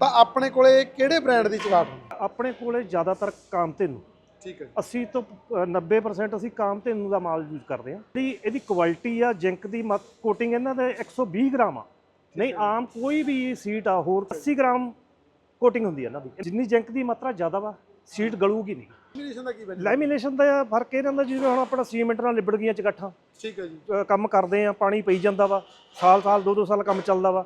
ਤਾਂ ਆਪਣੇ ਕੋਲੇ ਕਿਹੜੇ ਬ੍ਰਾਂਡ ਦੀ ਹੁੰਦੀ ਆਪਣੇ ਕੋਲੇ ਜ਼ਿਆਦਾਤਰ ਕਾਮਧੇਨੂ ਠੀਕ ਹੈ 80 ਤੋਂ ਅ, 90% ਅਸੀਂ ਕਾਮਧੇਨੂ ਦਾ ਮਾਲ ਯੂਜ਼ ਕਰਦੇ ਹਾਂ। ਜਿਹੜੀ ਇਹਦੀ ਕੁਆਲਿਟੀ ਆ ਜਿੰਕ ਦੀ ਕੋਟਿੰਗ ਇਹਨਾਂ ਦੇ 120 ਗ੍ਰਾਮ ਆ। ਨਹੀਂ ਆਮ ਕੋਈ ਵੀ ਸੀਟ ਆ ਹੋਰ 80 ਗ੍ਰਾਮ ਕੋਟਿੰਗ ਹੁੰਦੀ ਹੈ ਇਹਨਾਂ ਦੀ। ਜਿੰਨੀ ਜਿੰਕ ਦੀ ਮਾਤਰਾ ਜ਼ਿਆਦਾ ਵਾ ਸੀਟ ਗਲੂਗੀ ਨਹੀਂ। ਲੈਮੀਨੇਸ਼ਨ ਦਾ ਕੀ ਬੈਨੀਫਿਟ ਲੈਮੀਨੇਸ਼ਨ ਦਾ ਫ਼ਰਕ ਇਹ ਰਹਿੰਦਾ ਜਿਵੇਂ ਹੁਣ ਆਪਣਾ ਸੀਮੈਂਟ ਨਾਲ ਲਿਬੜ ਗਈਆਂ ਚਗੱਠਾਂ। ਠੀਕ ਹੈ ਜੀ। ਕੰਮ ਕਰਦੇ ਆ ਪਾਣੀ ਪਈ ਜਾਂਦਾ ਵਾ ਸਾਲ ਸਾਲ ਦੋ ਦੋ ਸਾਲ ਕੰਮ ਚੱਲਦਾ ਵਾ।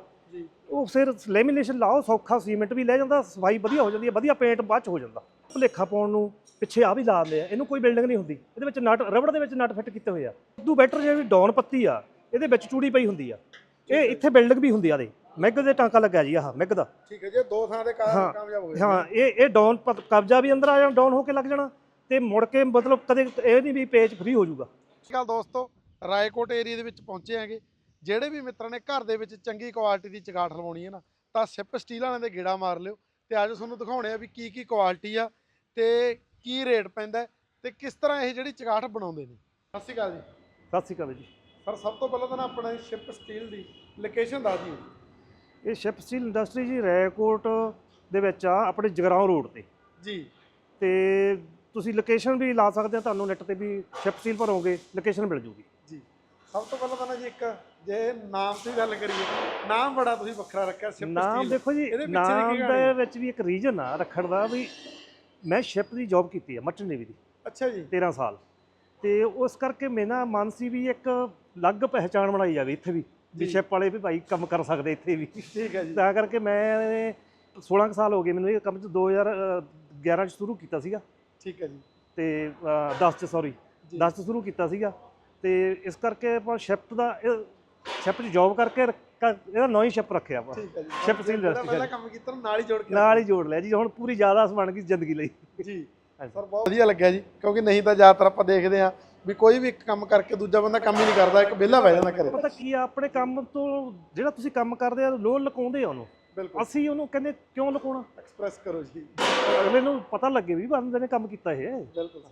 ਉਹ ਫਿਰ ਲੈਮੀਨੇਸ਼ਨ ਲਾਓ ਸੌਖਾ ਸੀਮੈਂਟ ਵੀ ਲੈ ਜਾਂਦਾ ਸਫ਼ਾਈ ਵਧੀਆ ਹੋ ਜਾਂਦੀ ਹੈ ਵਧੀਆ ਪੇਂਟ ਬਾਅਦ ਚ ਹੋ ਜਾਂਦਾ। ਭੁਲੇਖਾ ਪਾਉਣ ਨੂੰ ਪਿੱਛੇ ਆ ਵੀ ਲਾ ਦਿੰਦੇ ਆ ਇਹਨੂੰ ਕੋਈ ਬਿਲਡਿੰਗ ਨਹੀਂ ਹੁੰਦੀ। ਇਹਦੇ ਵਿੱਚ ਨਟ ਰਬੜ ਦੇ ਵਿੱਚ ਨਟ ਫਿੱਟ ਕੀਤੇ ਹੋਏ ਆ। ਉਦੋਂ ਬੈਟਰ ਜੇ ਵੀ ਡਾਊਨ ਪੱਤੀ ਆ ਇਹਦੇ ਵਿੱਚ ਚੂੜੀ ਪਈ ਹੁੰਦੀ ਆ। ਇਹ ਇੱਥੇ ਬਿਲਡਿੰਗ ਵੀ ਹੁੰਦੀ ਆ ਦੇ। ਮੈਗ ਦੇ ਟਾਂਕਾ ਲੱਗਾ ਜੀ ਆਹ ਮੈਗ ਦਾ। ਠੀਕ ਹੈ ਜੀ ਦੋ ਥਾਂ। ਕਾਰ ਕਾਮਯਾਬ ਹੋ ਗਏ ਹਾਂ ਇਹ ਇਹ ਡਾਊਨ ਕਬਜ਼ਾ ਵੀ ਅੰਦਰ ਆ ਜਾਣਾ ਡਾਊਨ ਹੋ ਕੇ ਲੱਗ ਜਾਣਾ। ਤੇ ਮੁੜ ਕੇ ਮਤਲਬ ਕਦੇ ਇਹ ਨਹੀਂ ਵੀ ਪੇਜ ਫ੍ਰੀ ਹੋ ਜਾਊਗਾ। ਗੱਲ ਦੋਸਤੋ ਰਾਏਕੋਟ ਏਰੀਆ ਦੇ ਵਿੱਚ ਪਹੁੰਚੇ ਆਂਗੇ ਜਿਹੜੇ ਵੀ ਮਿੱਤਰਾਂ ਨੇ ਘਰ ਦੇ ਵਿੱਚ ਚੰਗੀ ਕੁਆਲਿਟੀ ਦੀ ਚਗਾਠ ਲਵਾਉਣੀ ਹੈ ਨਾ ਤਾਂ ਸਿਪ ਸਟੀਲ ਵਾਲਿਆਂ ਦੇ ਗੇੜਾ ਮਾਰ ਲਿਓ ਤੇ ਅੱਜ ਤੁਹਾਨੂੰ ਦਿਖਾਉਣੇ ਆ ਵੀ ਕੀ ਕੀ ਕੁਆਲਿਟੀ ਆ ਤੇ ਕੀ ਰੇਟ ਪੈਂਦਾ ਤੇ ਕਿਸ ਤਰ੍ਹਾਂ ਇਹ ਜਿਹੜੀ ਚਗਾਠ ਬਣਾਉਂਦੇ ਨੇ। ਸਤਿ ਸ਼੍ਰੀ ਅਕਾਲ ਜੀ। ਸਤਿ ਸ਼੍ਰੀ ਅਕਾਲ ਜੀ। ਸਰ ਸਭ ਤੋਂ ਪਹਿਲਾਂ ਤਾਂ ਨਾ ਆਪਣਾ ਸ਼ਿਪ ਸਟੀਲ ਦੀ ਲੋਕੇਸ਼ਨ ਦੱਸ ਦਿਓ। ਇਹ ਸ਼ਿਪ ਸਟੀਲ ਇੰਡਸਟਰੀ ਜੀ ਰੈਕੋਟ ਦੇ ਵਿੱਚ ਆ ਆਪਣੇ ਜਗਰਾਉਂ ਰੋਡ ਤੇ। ਜੀ। ਤੇ ਤੁਸੀਂ ਲੋਕੇਸ਼ਨ ਵੀ ਲਾ ਸਕਦੇ ਆ ਤੁਹਾਨੂੰ ਨੈਟ ਤੇ ਵੀ ਸ਼ਿਪ ਸਟੀਲ ਭਰੋਗੇ ਲੋਕੇਸ਼ਨ ਮਿਲ ਜੂਗੀ। ਸਭ ਤੋਂ ਪਹਿਲਾਂ ਤਾਂ ਨਾ ਜੀ ਇੱਕ ਜੇ ਨਾਮ ਦੀ ਗੱਲ ਕਰੀਏ ਨਾਮ ਬੜਾ ਤੁਸੀਂ ਵੱਖਰਾ ਰੱਖਿਆ ਸ਼ਿਪ ਨਾਮ ਦੇਖੋ ਜੀ ਨਾਮ ਦੇ ਵਿੱਚ ਵੀ ਇੱਕ ਰੀਜਨ ਆ ਰੱਖਣ ਦਾ ਵੀ ਮੈਂ ਸ਼ਿਪ ਦੀ ਜੌਬ ਕੀਤੀ ਆ ਮਰਚੈਂਟ ਨੇਵੀ ਦੀ। ਅੱਛਾ ਜੀ। 13 ਸਾਲ। ਤੇ ਉਸ ਕਰਕੇ ਮੇਰਾ ਮਨ ਸੀ ਵੀ ਇੱਕ ਅਲੱਗ ਪਹਿਚਾਣ ਬਣਾਈ ਜਾਵੇ ਇੱਥੇ ਵੀ ਵੀ। ਸ਼ਿਪ ਵਾਲੇ ਵੀ ਭਾਈ ਕੰਮ ਕਰ ਸਕਦੇ ਇੱਥੇ ਵੀ। ਠੀਕ ਹੈ ਜੀ। ਤਾਂ ਕਰਕੇ ਮੈਂ 16 ਕੁ ਸਾਲ ਹੋ ਗਏ ਮੈਨੂੰ ਇਹ ਕੰਮ ਚ 2011 ਚ ਸ਼ੁਰੂ ਕੀਤਾ ਸੀਗਾ। ਠੀਕ ਹੈ ਜੀ। ਤੇ 10 ਚ ਸੌਰੀ ਜੀ। 10 ਚ ਸ਼ੁਰੂ ਕੀਤਾ ਸੀਗਾ। ਤੇ ਇਸ ਕਰਕੇ ਆਪਾਂ ਸ਼ਿਫਟ ਦਾ ਸ਼ਿਪ 'ਚ ਜੌਬ ਕਰਕੇ ਇਹਦਾ ਨਾਂ ਹੀ ਸ਼ਿਪ ਰੱਖਿਆ ਆਪਾਂ। ਠੀਕ ਹੈ ਜੀ। Ship Steel ਜਿਹੜਾ ਪਹਿਲਾਂ ਕੰਮ ਕੀਤਾ ਨਾਲ ਹੀ ਜੋੜ ਕੇ ਨਾਲ ਹੀ ਜੋੜ ਲਿਆ ਜੀ ਹੁਣ ਪੂਰੀ ਜ਼ਿਆਦਾ ਬਣ ਗਈ ਜ਼ਿੰਦਗੀ ਲਈ। ਜੀ। ਹਾਂਜੀ। ਸਰ ਬਹੁਤ ਵਧੀਆ ਲੱਗਿਆ ਜੀ ਕਿਉਂਕਿ ਨਹੀਂ ਤਾਂ ਜ਼ਿਆਦਾਤਰ ਆਪਾਂ ਦੇਖਦੇ ਆ ਵੀ ਕੋਈ ਵੀ ਇੱਕ ਕੰਮ ਕਰਕੇ ਦੂਜਾ ਬੰਦਾ ਕੰਮ ਹੀ ਨਹੀਂ ਕਰਦਾ ਇੱਕ ਵਿਹਲਾ ਬਹਿ ਜਾਂਦਾ ਘਰੇ। ਪਤਾ ਕੀ ਆ ਆਪਣੇ ਕੰਮ ਤੋਂ ਜਿਹੜਾ ਤੁਸੀਂ ਕੰਮ ਕਰਦੇ ਆ ਲੋਨ ਲਕਾਉਂਦੇ ਆ ਉਹਨੂੰ। ਬਿਲਕੁਲ। ਅਸੀਂ ਉਹਨੂੰ ਕਹਿੰਦੇ ਕਿਉਂ ਲਕਾਉਣਾ? ਐਕਸਪ੍ਰੈਸ ਕਰੋ ਜੀ। ਅਗਲੇ ਨੂੰ ਪਤਾ ਲੱਗੇ ਵੀ ਬੰਦੇ ਨੇ ਕੰਮ ਕੀਤਾ ਇਹ। ਬਿਲਕੁਲ।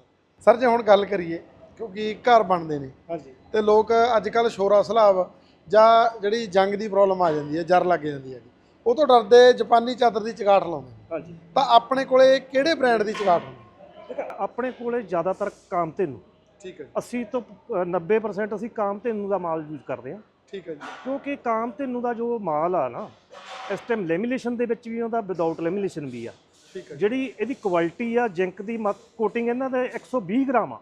ਸਰ ਜੇ ਹੁਣ ਗੱਲ ਕਰੀਏ ਕਿਉਂਕਿ ਘਰ ਬਣਦੇ ਨੇ। ਹਾਂਜੀ। ਤੇ ਲੋਕ ਅੱਜ ਕੱਲ ਸ਼ੋਰਾ ਸਲਾਬ ਜਾਂ ਜਿਹੜੀ ਜੰਗ ਦੀ ਪ੍ਰੋਬਲਮ ਆ ਜਾਂਦੀ ਹੈ ਜਰ ਲੱਗ ਜਾਂਦੀ ਹੈ ਉਹ ਤੋਂ ਡਰਦੇ ਜਾਪਾਨੀ ਚਾਦਰ ਦੀ ਚਗਾਠ ਲਾਉਂਦੇ ਹਾਂਜੀ। ਤਾਂ ਆਪਣੇ ਕੋਲੇ ਕਿਹੜੇ ਬ੍ਰਾਂਡ ਦੀ ਚਗਾਠ ਹੁੰਦੀ ਆਪਣੇ ਕੋਲੇ ਜ਼ਿਆਦਾਤਰ ਕਾਮਧੇਨੂ ਠੀਕ ਹੈ 80 ਤੋਂ ਅ, 90% ਅਸੀਂ ਕਾਮਧੇਨੂ ਦਾ ਮਾਲ ਯੂਜ਼ ਕਰਦੇ ਹਾਂ। ਠੀਕ ਹੈ ਜੀ। ਕਿਉਂਕਿ ਕਾਮਧੇਨੂ ਦਾ ਜੋ ਮਾਲ ਆ ਨਾ ਇਸ ਟਾਈਮ ਲੈਮੀਨੇਸ਼ਨ ਦੇ ਵਿੱਚ ਵੀ ਆਉਂਦਾ ਵਿਦਆਊਟ ਲੈਮੀਨੇਸ਼ਨ ਵੀ ਆ। ਠੀਕ ਹੈ ਜਿਹੜੀ ਇਹਦੀ ਕੁਆਲਿਟੀ ਆ ਜਿੰਕ ਦੀ ਕੋਟਿੰਗ ਇਹਨਾਂ ਦੇ 120 ਗ੍ਰਾਮ ਆ।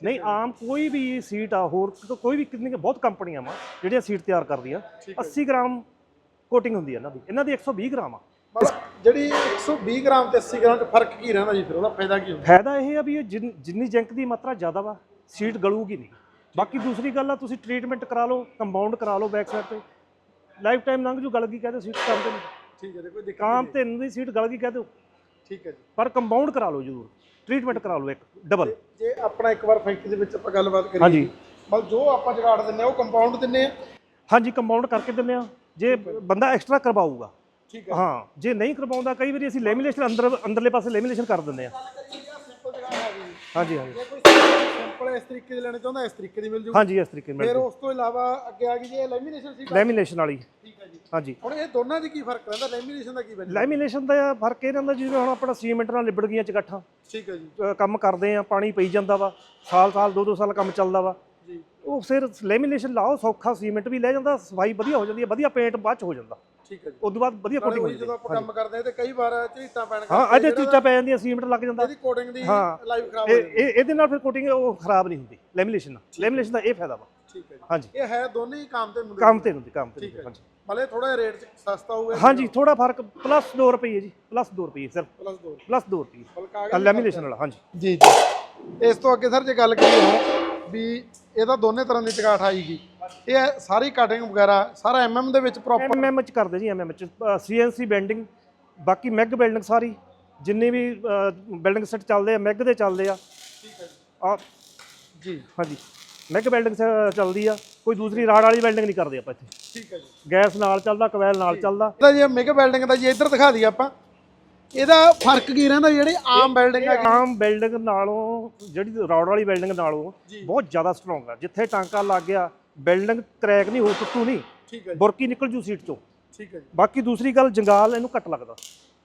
ਨਹੀਂ ਆਮ ਕੋਈ ਵੀ ਸੀਟ ਆ ਹੋਰ ਕੋਈ ਵੀ ਕਿੰਨੀ ਬਹੁਤ ਕੰਪਨੀਆਂ ਵਾ ਜਿਹੜੀਆਂ ਸੀਟ ਤਿਆਰ ਕਰਦੀਆਂ ਠੀਕ ਹੈ 80 ਗ੍ਰਾਮ ਕੋਟਿੰਗ ਹੁੰਦੀ ਹੈ ਇਹਨਾਂ ਦੀ। ਇਹਨਾਂ ਦੀ 120 ਗ੍ਰਾਮ ਆ। ਜਿਹੜੀ 120 ਗ੍ਰਾਮ ਤੇ 80 ਗ੍ਰਾਮ ਚ ਫ਼ਰਕ ਕੀ ਰਹਿੰਦਾ ਜੀ ਫਿਰ? ਉਹਦਾ ਫਾਇਦਾ ਕੀ ਹੁੰਦਾ? ਫਾਇਦਾ ਇਹ ਆ ਵੀ ਇਹ ਜਿੰਨ- ਜਿੰਕ ਦੀ ਮਾਤਰਾ ਜ਼ਿਆਦਾ ਵਾ ਸੀਟ ਗਲੂਗੀ ਨਹੀਂ। ਬਾਕੀ ਦੂਸਰੀ ਗੱਲ ਆ ਤੁਸੀਂ ਟ੍ਰੀਟਮੈਂਟ ਕਰਾ ਲਓ ਕੰਪਾਊਂਡ ਕਰਾ ਲਓ ਬੈਕ ਸਾਈਡ ਤੇ। ਲਾਈਫ ਟਾਈਮ ਲੰਘ ਜੂ ਗਲ ਗਈ ਕਹਦੇ ਸੀਟ ਤੇ ਨਹੀਂ ਠੀਕ ਹੈ ਜੀ ਕੋਈ ਦਿੱਕਤ ਕਾਮ ਨਹੀਂ ਤੇ ਦੀ ਸੀਟ ਗਲ ਗਈ ਕਹਦੇ ਠੀਕ ਹੈ ਜੀ। ਪਰ ਕੰਪਾਊਂਡ ਕਰਾ ਲਓ ਜ਼ਰੂਰ। ਟ੍ਰੀਟਮੈਂਟ ਕਰਾ ਲਓ ਇੱਕ ਡਬਲ ਜੇ ਆਪਣਾ ਇੱਕ ਵਾਰ ਫੈਕਟਰੀ ਦੇ ਵਿੱਚ ਆਪਾਂ ਗੱਲਬਾਤ ਕਰੀਏ ਹਾਂਜੀ। ਮਤਲਬ ਜੋ ਆਪਾਂ ਜਗਾੜ ਦਿੰਨੇ ਆ ਉਹ ਕੰਪਾਊਂਡ ਦਿੰਨੇ ਆ? ਹਾਂਜੀ ਕੰਪਾਊਂਡ ਕਰਕੇ ਦਿੰਦੇ ਆ। ਜੇ ਬੰਦਾ ਐਕਸਟਰਾ ਕਰਵਾਊਗਾ। ਠੀਕ ਹੈ। ਹਾਂ ਜੇ ਨਹੀਂ ਕਰਵਾਉਂਦਾ ਕਈ ਵਾਰੀ ਅਸੀਂ ਲੈਮੀਨੇਸ਼ਨ ਅੰਦਰ ਅੰਦਰਲੇ ਪਾਸੇ ਲੈਮੀਨੇਸ਼ਨ ਕਰ ਦਿੰਦੇ ਆ। ਹਾਂਜੀ ਹਾਂਜੀ। ਸਿੰਪਲ ਇਸ ਤਰੀਕੇ ਦੀ ਲੈਣਾ ਚਾਹੁੰਦਾ ਇਸ ਤਰੀਕੇ ਦੀ ਮਿਲ ਜੂ ਹਾਂਜੀ ਇਸ ਤਰੀਕੇ ਫਿਰ ਨਾਲ ਉਸ ਤੋਂ ਇਲਾਵਾ ਅੱਗੇ ਆ ਗਈ ਜੇ ਲੈਮੀਨੇਸ਼ਨ ਸੀ ਲੈਮੀਨੇਸ਼ਨ ਵਾਲੀ। ਠੀਕ ਹੈ ਜੀ। ਹਾਂਜੀ। ਹੁਣ ਇਹ ਦੋਨਾਂ 'ਚ ਕੀ ਫ਼ਰਕ ਰਹਿੰਦਾ? ਲੈਮੀਨੇਸ਼ਨ ਦਾ ਕੀ benefit? ਲੈਮੀਨੇਸ਼ਨ ਦਾ ਫ਼ਰਕ ਇਹ ਰਹਿੰਦਾ ਜਿਵੇਂ ਹੁਣ ਆਪਣਾ ਸੀਮੈਂਟ ਨਾਲ ਲਿਬੜ ਗਈਆਂ ਚਗੱਠਾਂ। ਠੀਕ ਹੈ ਜੀ। ਕੰਮ ਕਰਦੇ ਆ ਪਾਣੀ ਪਈ ਜਾਂਦਾ ਵਾ ਸਾਲ ਸਾਲ ਦੋ ਦੋ ਸਾਲ ਕੰਮ ਚੱਲਦਾ ਵਾ। ਉਹ ਫਿਰ ਲੈਮੀਨੇਸ਼ਨ ਲਾਓ ਸੌਖਾ ਸੀਮੈਂਟ ਵੀ ਲੈ ਜਾਂਦਾ ਸਫ਼ਾਈ ਵਧੀਆ ਹੋ ਜਾਂਦੀ ਹੈ ਵਧੀਆ ਪੇਂਟ ਬਾਅਦ ਚ ਹੋ ਜਾਂਦਾ। ਠੀਕ ਹੈ ਜੀ। ਉਸ ਤੋਂ ਬਾਅਦ ਵਧੀਆ ਨਾਲੇ ਕੋਟਿੰਗ ਹੋ ਉਹੀ ਜਾਂਦੀ ਜਦੋਂ ਆਪਾਂ ਕੰਮ ਕਰਦੇ ਆ ਤੇ ਕਈ ਵਾਰ ਝੀਟਾਂ ਪੈਣ ਹਾਂ ਅਜੇ ਚੀਟਾਂ ਪੈ ਜਾਂਦੀਆਂ ਸੀਮੈਂਟ ਲੱਗ ਜਾਂਦਾ। ਇਹਦੀ ਕੋਟਿੰਗ ਦੀ ਹਾਂ। ਲਾਈਫ ਖਰਾਬ ਹੋ ਇਹ ਜਾਂਦੀ ਇਹ- ਇਹਦੇ ਨਾਲ ਫਿਰ ਕੋਟਿੰਗ ਉਹ ਖਰਾਬ ਨਹੀਂ ਹੁੰਦੀ ਲੈਮੀਨੇਸ਼ਨ ਨਾਲ। ਲੈਮੀਨੇਸ਼ਨ ਦਾ ਇਹ ਫਾਇਦਾ ਵਾ। ਠੀਕ ਹੈ ਜੀ। ਹਾਂਜੀ। ਇਹ ਹੈ ਦੋਨੇ ਹੀ ਕੰਮ ਤੇ ਹੁੰਦੇ ਕੰਮ ਤੇ ਹੁੰਦੀ ਕੰਮ ਤੇ ਠੀਕ ਹੈ ਹੁੰਦੀ, ਹਾਂਜੀ। ਮਲੇ ਥੋੜਾ ਰੇਟ 'ਚ ਸਸਤਾ ਹੋਊਗਾ। ਹਾਂਜੀ ਥੋੜਾ ਫ਼ਰਕ ਪਲੱਸ 2 ਰੁਪਏ ਜੀ ਪਲੱਸ 2 ਰੁਪਏ ਸਿਰਫ। ਪਲੱਸ 2 ਪਲੱਸ 2 ਰੁਪਏ ਬਲਕ ਆ ਗਿਆ ਲੈਮੀਨੇਸ਼ਨ ਵਾਲਾ ਹਾਂਜੀ। ਜੀ ਜੀ। ਇਸ ਤੋਂ ਅੱਗੇ ਸਰ ਜੇ ਗੱਲ ਕਰੀਏ ਹੁਣ ਵੀ ਇਹਦਾ ਦੋਨੇ ਤਰ੍ਹਾਂ ਦੀ ਚਗਾਠ ਆਈਗੀ ਇਹ ਸਾਰੀ ਕਟਿੰਗ ਵਗੈਰਾ ਸਾਰਾ ਐਮਐਮ ਦੇ ਵਿੱਚ ਪ੍ਰੋਪਰ ਐਮਐਮ ਚ ਕਰਦੇ ਜੀ ਐਮਐਮ ਚ। ਸੀਐਨਸੀ ਬੈਂਡਿੰਗ ਬਾਕੀ ਮੈਗ ਬਿਲਡਿੰਗ ਸਾਰੀ। ਜਿੰਨੇ ਵੀ ਬਿਲਡਿੰਗ ਸੈੱਟ ਚੱਲਦੇ ਆ ਮੈਗ ਦੇ ਚੱਲਦੇ ਆ। ਠੀਕ ਹੈ ਆ ਜੀ ਹਾਂਜੀ। ਮੈਗ ਬਿਲਡਿੰਗ ਚੱਲਦੀ ਆ। ਕੋਈ ਦੂਸਰੀ ਰਾੜ ਵਾਲੀ ਬਿਲਡਿੰਗ ਨਹੀਂ ਕਰਦੇ ਆਪਾਂ ਇੱਥੇ। ਠੀਕ ਹੈ ਜੀ। ਗੈਸ ਨਾਲ ਚੱਲਦਾ ਕਵੈਲ ਨਾਲ ਚੱਲਦਾ। ਜੇ ਮੇਗਾ ਬਿਲਡਿੰਗ ਦਾ ਜੀ ਇੱਧਰ ਦਿਖਾ ਦਈਏ ਆਪਾਂ। ਇਹਦਾ ਫ਼ਰਕ ਕੀ ਰਹਿੰਦਾ ਜਿਹੜੀ ਆਮ ਬਿਲਡਿੰਗ ਇਹ ਆਮ ਬਿਲਡਿੰਗ ਨਾਲੋਂ ਜਿਹੜੀ ਰੌਡ ਵਾਲੀ ਬਿਲਡਿੰਗ ਨਾਲੋਂ। ਬਹੁਤ ਜ਼ਿਆਦਾ ਸਟਰੋਂਗ ਆ। ਜਿੱਥੇ ਟਾਂਕਾ ਲੱਗ ਗਿਆ ਬਿਲਡਿੰਗ ਕ੍ਰੈਕ ਨਹੀਂ ਹੋ ਟੁੱਟੂ ਨਹੀਂ। ਠੀਕ ਹੈ ਜੀ। ਬੁਰਕੀ ਨਿਕਲ ਜੂ ਸੀਟ ਚੋਂ। ਠੀਕ ਹੈ ਜੀ। ਬਾਕੀ ਦੂਸਰੀ ਗੱਲ ਜੰਗਾਲ ਇਹਨੂੰ ਘੱਟ ਲੱਗਦਾ।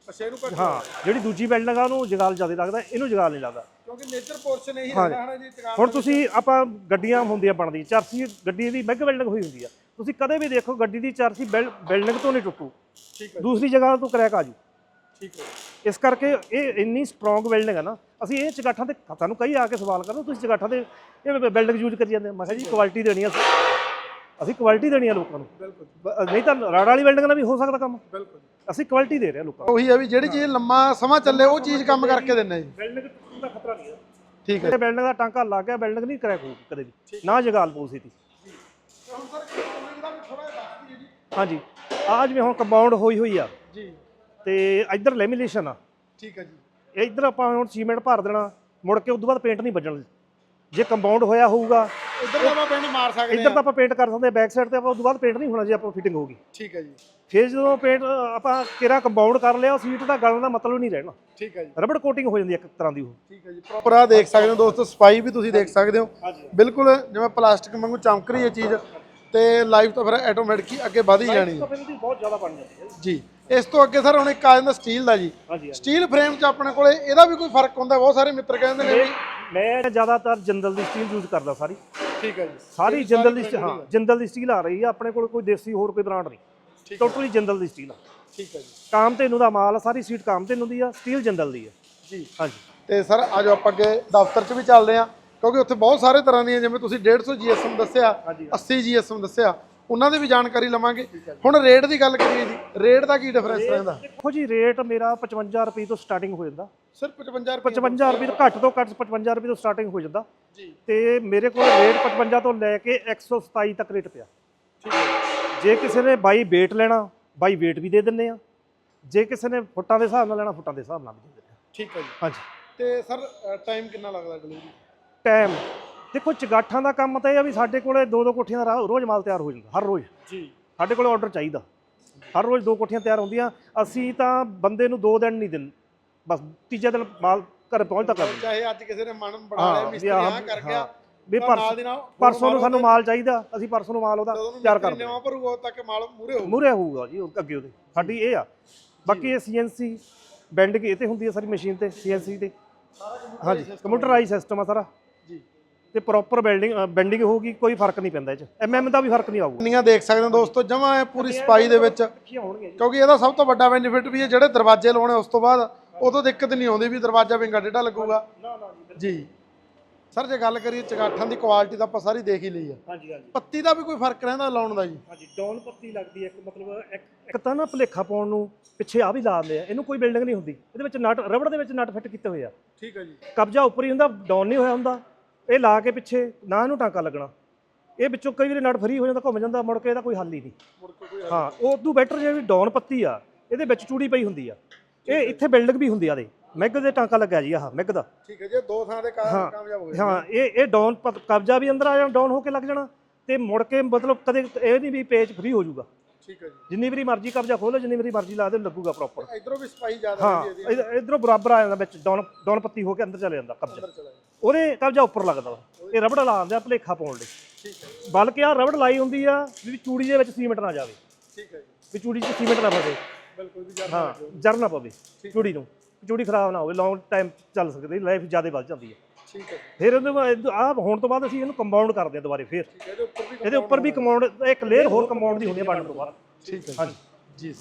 ਅੱਛਾ ਇਹਨੂੰ ਘੱਟ ਹਾਂ ਜਿਹੜੀ ਦੂਜੀ ਬਿਲਡਿੰਗ ਆ ਉਹਨੂੰ ਜੰਗਾਲ ਜ਼ਿਆਦਾ ਲੱਗਦਾ ਇਹਨੂੰ ਜੰਗਾਲ ਨਹੀਂ ਲੱਗਦਾ। ਕਿਉਂਕਿ ਨੇਚਰ ਪੋਰਸ਼ਨ ਇਹੀ ਹਾਂ। ਰਹਿੰਦਾ ਹਨਾ ਜੀ ਚਗਾਠ ਹੁਣ ਤੁਸੀਂ ਆਪਾਂ ਗੱਡੀਆਂ ਹੁੰਦੀਆਂ ਬਣਦੀ ਚਰਸੀ ਗੱਡੀ ਦੀ ਮੈਗ ਬਿਲਡਿੰਗ ਹੋਈ ਹੁੰਦੀ ਆ। ਤੁਸੀਂ ਕਦੇ ਵੀ ਦੇਖੋ ਗੱਡੀ ਦੀ ਚਰਸੀ ਬਿਲਡਿੰਗ ਤੋਂ ਨਹੀਂ ਟੁੱਟੂ। ਠੀਕ ਹੈ ਦੂਸਰੀ ਜਗ੍ਹਾ ਤੋਂ ਕਰੈਕ ਆ ਜੂ। ਠੀਕ ਹੈ। ਇਸ ਕਰਕੇ ਇਹ ਇੰਨੀ ਸਟਰੋਂਗ ਬਿਲਡਿੰਗ ਹੈ ਨਾ ਅਸੀਂ ਇਹ ਚਗਾਠਾਂ ਤੇ ਤੁਹਾਨੂੰ ਕਈ ਆ ਕੇ ਸਵਾਲ ਕਰੋ ਤੁਸੀਂ ਚਗਾਠਾਂ ਦੇ ਇਹ ਬਿਲਡਿੰਗ ਯੂਜ਼ ਕਰੀ ਜਾਂਦੇ ਆ। ਮੈਂ ਕਿਹਾ ਜੀ ਕੁਆਲਿਟੀ ਦੇਣੀ ਆ ਅਸੀਂ। ਅਸੀਂ ਕੁਆਲਿਟੀ ਦੇਣੀ ਆ ਲੋਕਾਂ ਨੂੰ। ਬਿਲਕੁਲ। ਨਹੀਂ ਤਾਂ ਰਾੜ ਵਾਲੀ ਬਿਲਡਿੰਗ ਨਾਲ ਵੀ ਹੋ ਸਕਦਾ ਕੰਮ। ਬਿਲਕੁਲ। ਅਸੀਂ ਕੁਆਲਿਟੀ ਦੇ ਰਹੇ ਹਾਂ ਲੋਕਾਂ ਨੂੰ। ਉਹੀ ਆ ਵੀ ਜਿਹੜੀ ਚੀਜ਼ ਲੰਮਾ ਸਮਾਂ ਚੱਲੇ ਉਹ ਚੀਜ਼ ਕੰਮ ਕਰਕੇ ਦਿੰਨੇ ਜੀ। ਬਿਲਡਿੰਗ ਦਾ ਖਤਰਾ ਨਹੀਂ ਹੈ ਠੀਕ ਹੈ। ਬਿਲਡਿੰਗ ਦਾ ਟਾਂਕਾ ਲੱਗ ਗਿਆ ਬਿਲਡਿੰਗ ਨਹੀਂ ਕਰੈਕ ਹੋਊਗੀ ਕਦੇ ਵੀ। ਨਾ ਜਗਾਲ ਪਊ ਸੀ ਹੁਣ ਸਰ ਕੰਪਨੀ ਦਾ ਵੀ ਥੋੜਾ ਜਿਹਾ ਦੱਸ ਦਈਏ ਜੀ। ਹਾਂਜੀ। ਆਹ ਜਿਵੇਂ ਹੁਣ ਕੰਪਾਊਂਡ ਹੋਈ ਹੋਈ ਆ। ਜੀ। ਤੇ ਇੱਧਰ ਲੈਮੀਨੇਸ਼ਨ ਆ। ਠੀਕ ਹੈ ਜੀ। ਇੱਧਰ ਆਪਾਂ ਹੁਣ ਸੀਮੈਂਟ ਭਰ ਦੇਣਾ ਮੁੜ ਕੇ ਉਸ ਤੋਂ ਬਾਅਦ ਪੇਂਟ ਨਹੀਂ ਵੱਜਣ ਜੇ ਕੰਪਾਊਂਡ ਹੋਇਆ ਹੋਊਗਾ ਇੱਧਰ ਦਾ ਆਪਾਂ ਪਿੰਡ ਮਾਰ ਸਕਦੇ ਇੱਧਰ ਆ। ਤਾਂ ਆਪਾਂ ਪੇਂਟ ਕਰ ਸਕਦੇ ਬੈਕ ਸਾਈਡ ਤੇ ਆਪਾਂ ਉਸ ਤੋਂ ਬਾਅਦ ਪੇਂਟ ਨਹੀਂ ਹੋਣਾ ਜੇ ਆਪਾਂ ਫਿਟਿੰਗ ਹੋਊਗੀ ਠੀਕ ਹੈ ਜੀ। ਫਿਰ ਜਦੋਂ ਪੇਂਟ ਆਪਾਂ ਕਿਹੜਾ ਕੰਪਾਊਂਡ ਕਰ ਲਿਆ ਉਹ ਸੀਟ ਦਾ ਗਲਣ ਦਾ ਮਤਲਬ ਨਹੀਂ ਰਹਿਣਾ। ਠੀਕ ਹੈ ਜੀ। ਰਬੜ ਕੋਟਿੰਗ ਹੋ ਜਾਂਦੀ ਹੈ ਇੱਕ ਤਰ੍ਹਾਂ ਦੀ ਉਹ। ਠੀਕ ਹੈ ਜੀ ਪ੍ਰੋਪਰ ਆ ਦੇਖ ਸਕਦੇ ਹੋ ਦੋਸਤੋ ਸਫ਼ਾਈ ਵੀ ਤੁਸੀਂ ਦੇਖ ਸਕਦੇ ਹੋ। ਬਿਲਕੁਲ ਜਿਵੇਂ ਪਲਾਸਟਿਕ ਵਾਂਗੂ ਚਮਕ ਰਹੀ ਹੈ ਚੀਜ਼ ਤੇ ਲਾਈਵ ਤਾਂ ਫਿਰ ਆਟੋਮੈਟਿਕ ਹੀ ਅੱਗੇ ਵਧ ਹੀ ਜਾਣੀ ਹੈ ਤਾਂ ਇਹਦੀ ਬਹੁਤ ਜ਼ਿਆਦਾ ਬਣ ਜਾਂਦੀ ਹੈ ਜੀ। ਇਸ ਤੋਂ ਅੱਗੇ ਸਰ ਹੁਣ ਇੱਕ ਆ ਜਾਂਦਾ ਸਟੀਲ ਦਾ ਜੀ। ਹਾਂਜੀ ਸਟੀਲ ਫਰੇਮ 'ਚ ਆਪਣੇ ਕੋਲੇ ਇਹਦਾ ਵੀ ਕੋਈ ਫ਼ਰਕ ਹੁੰਦਾ ਬਹੁਤ ਸਾਰੇ ਮਿੱਤਰ ਕਹਿੰਦੇ ਨੇ ਵੀ ਮੈਂ ਜ਼ਿਆਦਾਤਰ ਜਿੰਦਲ ਦੀ ਸਟੀਲ ਯੂਜ਼ ਕਰਦਾ ਸਾਰੀ। ਠੀਕ ਹੈ ਜੀ। ਸਾਰੀ ਜਿੰਦਲ ਦੀ ਹਾਂ ਜਿੰਦਲ ਦੀ ਸਟੀਲ ਆ ਰਹੀ ਆ ਆਪਣੇ ਕੋਲ ਕੋਈ ਦੇਸੀ ਹੋਰ ਕੋਈ ਬ੍ਰਾਂਡ ਨਹੀਂ। ਟੋਟਲੀ ਜਿੰਦਲ ਦੀ ਸਟੀਲ ਆ। ਠੀਕ ਹੈ ਜੀ। ਕਾਮਧੇਨੂ ਦਾ ਮਾਲ ਆ ਸਾਰੀ ਸੀਟ ਕਾਮਧੇਨੂ ਦੀ ਆ ਸਟੀਲ ਜਿੰਦਲ ਦੀ ਆ। ਜੀ। ਹਾਂਜੀ। ਤੇ ਸਰ ਆਜੋ ਆਪਾਂ ਅੱਗੇ ਦਫ਼ਤਰ 'ਚ ਵੀ ਚੱਲਦੇ ਆ ਕਿਉਂਕਿ ਉੱਥੇ ਬਹੁਤ ਸਾਰੇ ਤਰ੍ਹਾਂ ਦੀਆਂ ਜਿਵੇਂ ਤੁਸੀਂ 150 GSM ਦੱਸਿਆ ਹਾਂਜੀ। 80 GSM ਦੱਸਿਆ ਉਹਨਾਂ ਦੀ ਵੀ ਜਾਣਕਾਰੀ ਲਵਾਂਗੇ। ਹੁਣ ਰੇਟ ਦੀ ਗੱਲ ਕਰੀਏ ਜੀ ਰੇਟ ਦਾ ਕੀ ਡਿਫਰੈਂਸ ਰਹਿੰਦਾ? ਦੇਖੋ ਜੀ ਰੇਟ ਮੇਰਾ 55 ਰੁਪਏ ਤੋਂ ਸਟਾਰਟਿੰਗ ਹੋ ਜਾਂਦਾ। ਸਿਰਫ 55 ਰੁਪਏ 55 ਰੁਪਏ ਤੋਂ ਘੱਟ ਤੋਂ ਘੱਟ 55 ਰੁਪਏ ਤੋਂ ਸਟਾਰਟਿੰਗ ਹੋ ਜਾਂਦਾ। ਜੀ। ਤੇ ਮੇਰੇ ਕੋਲ ਰੇਟ 55 ਤੋਂ ਲੈ ਕੇ 127 ਤੱਕ ਰੇਟ ਪਿਆ। ਜੇ। ਕਿਸੇ ਨੇ ਬਾਈ weight ਲੈਣਾ ਬਾਈ weight ਵੀ ਦੇ ਦਿੰਨੇ ਆ। ਜੇ ਕਿਸੇ ਨੇ ਫੁੱਟਾਂ ਦੇ ਹਿਸਾਬ ਨਾਲ ਲੈਣਾ ਫੁੱਟਾਂ ਦੇ ਹਿਸਾਬ ਨਾਲ ਵੀ ਦੇ ਦਿੰਦੇ ਆ। ਠੀਕ ਹੈ ਜੀ। ਹਾਂਜੀ। ਤੇ ਸਰ ਟਾਈਮ ਕਿੰਨਾ ਲੱਗਦਾ ਡਿਲੀਵਰੀ ਟਾਈਮ ਦੇਖੋ ਚਗਾਠਾਂ ਦਾ ਕੰਮ ਤਾਂ ਇਹ ਆ ਵੀ ਸਾਡੇ ਕੋਲੇ ਦੋ ਦੋ ਕੋਠੀਆਂ ਦਾ ਰਾ- ਰੋਜ਼ ਮਾਲ ਤਿਆਰ ਹੋ ਜਾਂਦਾ ਹਰ ਰੋਜ਼। ਜੀ। ਸਾਡੇ ਕੋਲੇ ਆਰਡਰ ਚਾਹੀਦਾ। ਹਰ ਰੋਜ਼ ਦੋ ਕੋਠੀਆਂ ਤਿਆਰ ਹੁੰਦੀਆਂ। ਅਸੀਂ ਤਾਂ ਬੰਦੇ ਨੂੰ ਦੋ ਦਿਨ ਨਹੀਂ ਦਿੰਦੇ। ਬਸ ਤੀਜੇ ਦਿਨ ਮਾਲ ਘਰੇ ਪਹੁੰਚਦਾ ਕਰ ਦਿੰਦੇ। ਚਾਹੇ ਅੱਜ ਕਿਸੇ ਨੇ ਮਨ ਬਣਾ ਲਿਆ ਹਾਂ, ਮਿਸਤਰੀ ਆ ਕਰ ਗਿਆ ਵੀ ਤਾਂ ਪਰਸੋਂ ਨਾਲ ਦੀ ਨਾਲ ਹੋਰ ਪਰਸੋਂ ਨੂੰ ਮਾਲ ਸਾਨੂੰ ਮਾਲ ਚਾਹੀਦਾ। ਅਸੀਂ ਪਰਸੋਂ ਨੂੰ ਮਾਲ ਉਹਦਾ ਜਦੋਂ ਤਿਆਰ ਮਿਸਤਰੀ ਕਰ ਦਿੰਦੇ ਨਵਾਂ ਭਰੂਗਾ ਉਦੋਂ ਤੱਕ ਮਾਲ ਮੂਰੇ ਹੋਊ ਮੂਰੇ ਹੋਊਗਾ ਜੀ ਉਹ ਅੱਗੇ ਉਹਦੇ। ਸਾਡੀ ਇਹ ਆ। ਬਾਕੀ ਇਹ ਸੀਐਨਸੀ ਬੈਂਡਿੰਗ ਇਹ ਤੇ ਹੁੰਦੀ ਹੈ ਸਾਰੀ ਮਸ਼ੀਨ ਤੇ ਸੀਐਨਸੀ ਤੇ। ਹਾਂਜੀ ਕੰਪਿਊਟਰਾਈਜ਼ ਸਿਸਟਮ ਆ ਸਾਰਾ। ਤੇ ਪ੍ਰੋਪਰ ਬਿਲਡਿੰਗ ਬੈਂਡਿੰਗ ਹੋਊਗੀ ਕੋਈ ਫ਼ਰਕ ਨਹੀਂ ਪੈਂਦਾ ਇਹ ਚ। ਐਮਐਮ ਦਾ ਵੀ ਫ਼ਰਕ ਨਹੀਂ ਆਊਗਾ। ਨੀਆਂ ਦੇਖ ਸਕਦੇ ਹੋ ਦੋਸਤੋ ਜਮਾ ਹੈ ਪੂਰੀ ਸਪਾਈ ਦੇ ਵਿੱਚ। ਕਿਉਂਕਿ ਇਹਦਾ ਸਭ ਤੋਂ ਵੱਡਾ ਬੈਨੀਫਿਟ ਵੀ ਹੈ ਜਿਹੜੇ ਦਰਵਾਜ਼ੇ ਲਾਉਣੇ ਉਸ ਤੋਂ ਬਾਅਦ ਉਦੋਂ ਦਿੱਕਤ ਨਹੀਂ ਆਉਂਦੀ ਵੀ ਦਰਵਾਜ਼ਾ ਵਿੰਗਾ ਡੇਢਾ ਲੱਗੂਗਾ। ਜੀ ਸਰ ਜੇ ਗੱਲ ਕਰੀਏ ਚਗਾਠਾਂ ਦੀ ਕੁਆਲਿਟੀ ਤਾਂ ਆਪਾਂ ਸਾਰੀ ਦੇਖ ਹੀ ਲਈ ਆ। ਹਾਂਜੀ ਹਾਂਜੀ। ਪੱਤੀ ਦਾ ਵੀ ਕੋਈ ਫ਼ਰਕ ਰਹਿੰਦਾ ਲਾਉਣ ਦਾ ਜੀ? ਹਾਂਜੀ ਡਾਊਨ ਪੱਤੀ ਲੱਗਦੀ ਹੈ ਇੱਕ ਮਤਲਬ ਇੱਕ ਤਾਂ ਨਾ ਭਲੇਖਾ ਪਾਉਣ ਨੂੰ ਪਿੱਛੇ ਆ ਵੀ ਲਾ ਦਿੰਦੇ ਆ। ਇਹਨੂੰ ਕੋਈ ਬਿਲਡਿੰਗ ਨਹੀਂ ਹੁੰਦੀ। ਇਹਦੇ ਵਿੱਚ ਨਟ ਰਬੜ ਦੇ ਵਿੱਚ ਨਟ ਫਿੱਟ ਕੀਤੇ ਹੋਏ ਆ। ਠੀਕ ਹੈ ਜੀ। ਕਬਜ਼ਾ ਉੱਪਰ ਹੀ ਹੁੰਦਾ ਡਾਊਨ ਨਹੀਂ ਹੋਇਆ ਹੁੰਦਾ। ਇਹ ਲਾ ਕੇ ਪਿੱਛੇ ਨਾ ਇਹਨੂੰ ਟਾਂਕਾ ਲੱਗਣਾ। ਇਹ ਵਿੱਚੋਂ ਕਈ ਵਾਰੀ ਨਟ ਫਰੀ ਹੋ ਜਾਂਦਾ ਘੁੰਮ ਜਾਂਦਾ ਮੁੜ ਕੇ ਇਹਦਾ ਕੋਈ ਹੱਲ ਹੀ ਨਹੀਂ। ਹਾਂ ਉਹ ਤੋਂ ਬੈਟਰ ਜਿਹੜੀ ਡਾਊਨ ਪੱਤੀ ਆ ਇਹਦੇ ਵਿੱਚ ਚੂੜੀ ਪਈ ਹੁੰਦੀ ਆ। ਇਹ ਇੱਥੇ ਬਿਲਡਿੰਗ ਵੀ ਹੁੰਦੀ ਆ ਦੇ। ਮੈਗ ਦੇ ਟਾਂਕਾ ਲੱਗਿਆ ਜੀ ਆਹ ਮੈਗ ਦਾ। ਠੀਕ ਹੈ ਜੀ ਦੋ ਥਾਂ ਦੇ ਕਾਮ ਕਾਮਯਾਬ ਹੋ ਗਏ। ਹਾਂ ਇਹ ਇਹ ਡਾਊਨ ਕਬਜ਼ਾ ਵੀ ਅੰਦਰ ਆ ਜਾਣਾ ਡਾਊਨ ਹੋ ਕੇ ਲੱਗ ਜਾਣਾ। ਤੇ ਮੁੜ ਕੇ ਮਤਲਬ ਕਦੇ ਇਹ ਨਹੀਂ ਵੀ ਪੇਜ ਫ੍ਰੀ ਹੋ ਜਾਊਗਾ। ਠੀਕ ਹੈ ਜੀ। ਜਿੰਨੀ ਵਾਰੀ ਮਰਜ਼ੀ ਕਬਜ਼ਾ ਖੋਲੋ ਜਿੰਨੀ ਵਾਰੀ ਮਰਜ਼ੀ ਲਾ ਦੇ ਲੱਗੂਗਾ ਪ੍ਰੋਪਰ ਇਧਰੋਂ ਵੀ ਸਪਾਈ ਜ਼ਿਆਦਾ ਹਾਂ ਇਧਰੋਂ ਬਰਾਬਰ ਆ ਜਾਂਦਾ ਵਿੱਚ ਡਾਊਨ ਡਾਊਨ ਪੱਤੀ ਹੋ ਕੇ ਅੰਦਰ ਚਲੇ ਜਾਂਦਾ ਕਬਜ਼ਾ। ਉਹਦੇ ਕਬਜ਼ਾ ਉੱਪਰ ਲੱਗਦਾ ਵਾ। ਇਹ ਰਬੜ ਲਾ ਦਿੰਦੇ ਆ ਭਲੇਖਾ ਪਾਉਣ ਲਈ। ਠੀਕ ਹੈ ਬਲਕਿ ਆ ਰਬੜ ਲਾਈ ਹੁੰਦੀ ਆ ਵੀ ਚੂੜੀ ਦੇ ਵਿੱਚ ਸੀਮੈਂਟ ਨਾ ਜਾਵੇ। ਠੀਕ ਹੈ ਜੀ। ਵੀ ਚੂੜੀ 'ਚ ਸੀਮੈਂਟ ਨਾ ਪਵੇ। ਬਿਲਕੁਲ ਵੀ ਜ਼ਿਆਦਾ ਹਾਂ ਜਰ ਨਾ ਪਵੇ ਚੂੜੀ ਨੂੰ। ਚੂੜੀ ਖਰਾਬ ਨਾ ਹੋਵੇ ਲੌਂਗ ਟਾਈਮ ਚੱਲ ਸਕਦੀ ਲਾਈਫ ਜ਼ਿਆਦਾ ਵੱਧ ਜਾਂਦੀ ਹੈ। ਠੀਕ ਹੈ ਫਿਰ ਉਹਦੇ ਆ ਹੋਣ ਤੋਂ ਬਾਅਦ ਅਸੀਂ ਇਹਨੂੰ ਕੰਪਾਊਂਡ ਕਰਦੇ ਹਾਂ ਦੁਬਾਰੇ ਫਿਰ। ਇਹਦੇ ਉੱਪਰ ਵੀ ਇਹਦੇ ਉੱਪਰ ਵੀ ਕੰਪਾਊਂਡ ਇੱਕ ਲੇਅਰ ਹੋਰ ਕੰਪਾਊਂਡ ਦੀ ਹੁੰਦੀ ਹੈ ਬਣਨ ਤੋਂ ਬਾਅਦ। ਠੀਕ ਹੈ ਹਾਂਜੀ। ਜੀ।